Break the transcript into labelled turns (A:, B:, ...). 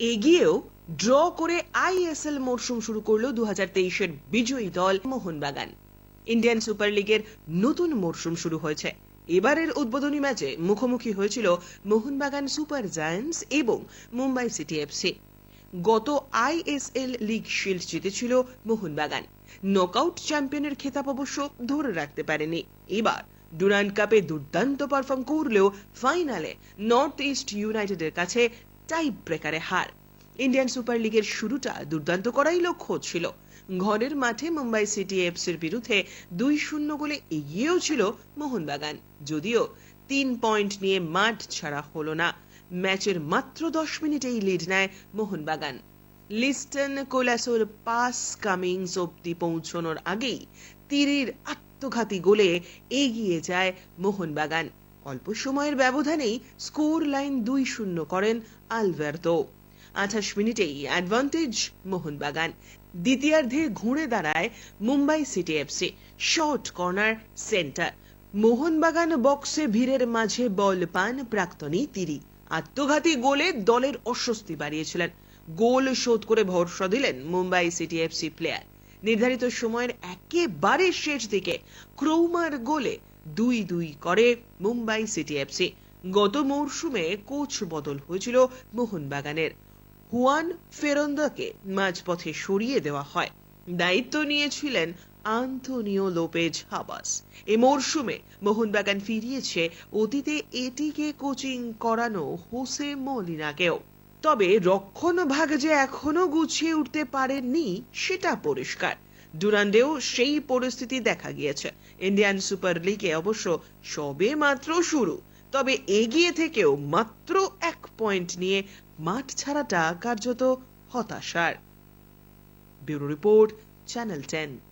A: এগিয়েও draw করে ISL মরশুম শুরু করল দু হাজার বিজয়ী দল মোহনবাগান। ইন্ডিয়ান সুপার লিগের নতুন মরশুম শুরু হয়েছে। এবারের উদ্বোধনী ম্যাচে মুখোমুখি হয়েছিল মোহনবাগান সুপার জায়ান্টস এবং মুম্বাই সিটি এফসি গত আইএসএল লিগ শিল্ড জিতেছিল মোহনবাগান। নকআউট চ্যাম্পিয়নের খেতাব অবশ্য ধরে রাখতে পারেনি। এবার ডুরান্ড কাপে দুর্দান্ত পারফর্ম করলেও ফাইনালে নর্থ ইস্ট ইউনাইটেডের কাছে টাইপ ব্রেকারে হার। ইন্ডিয়ান সুপার লিগের শুরুটা দুর্দান্ত করাই লক্ষ্য ছিল ঘরের মাঠে মুম্বাই সিটি এফসির বিরুদ্ধে দুই শূন্য গোলে এগিয়েও ছিল মোহনবাগান। যদিও তিন পয়েন্ট নিয়ে মাঠ ছাড়া হলো না। ম্যাচের মাত্র দশ মিনিটেই লিড নেয় মোহনবাগান। লিস্টন কোলাসোর পাস কামিংস অব্দি পৌঁছানোর আগেই তীরের আত্মঘাতী গোলে এগিয়ে যায় মোহনবাগান। অল্প সময়ের ব্যবধানেই স্কোর লাইন দুই শূন্য করেন আলভার্তো। আঠাশ মিনিটেই অ্যাডভান্টেজ মোহনবাগান। দ্বিতীয়ার্ধে ঘুরে দাঁড়ায় Mumbai city FC. Short corner, centre. Mohun Bagan বক্সে ভিড়ের মাঝে বল পান প্রাক্তনী তিরি। আত্মঘাতী গোলে দলের অস্বস্তি বাড়িয়েছিলেন। গোল শোধ করে ভরসা দিলেন মুম্বাই সিটি এফসি প্লেয়ার। নির্ধারিত সময়ের একেবারে শেষ দিকে ক্রৌমার গোলে দুই দুই করে মুম্বাই সিটি এফসি। গত মরশুমে কোচ বদল হয়েছিল মোহনবাগানের। হুয়ান ফেরন্দাকে মাঝপথে সরিয়ে দেওয়া হয়। দায়িত্ব নিয়েছিলেন আন্তনিও লোপেজ হাবাস। এ মরশুমে মোহনবাগান ফিরিয়েছে অতীতে এটিকে কোচিং করানো হোসে মলিনাকেও। তবে রক্ষণ ভাগ যে এখনও গুছিয়ে উঠতে পারেননি, সেটা পরিষ্কার। ডুরান্ডেও সেই পরিস্থিতি দেখা গিয়েছে। ইন্ডিয়ান সুপার লিগে অবশ্য সবে মাত্র শুরু। তবে এগিয়ে থেকেও মাত্র এক পয়েন্ট নিয়ে মাঠ ছাড়াটা কার্যত হতাশার। Bureau report, channel ten.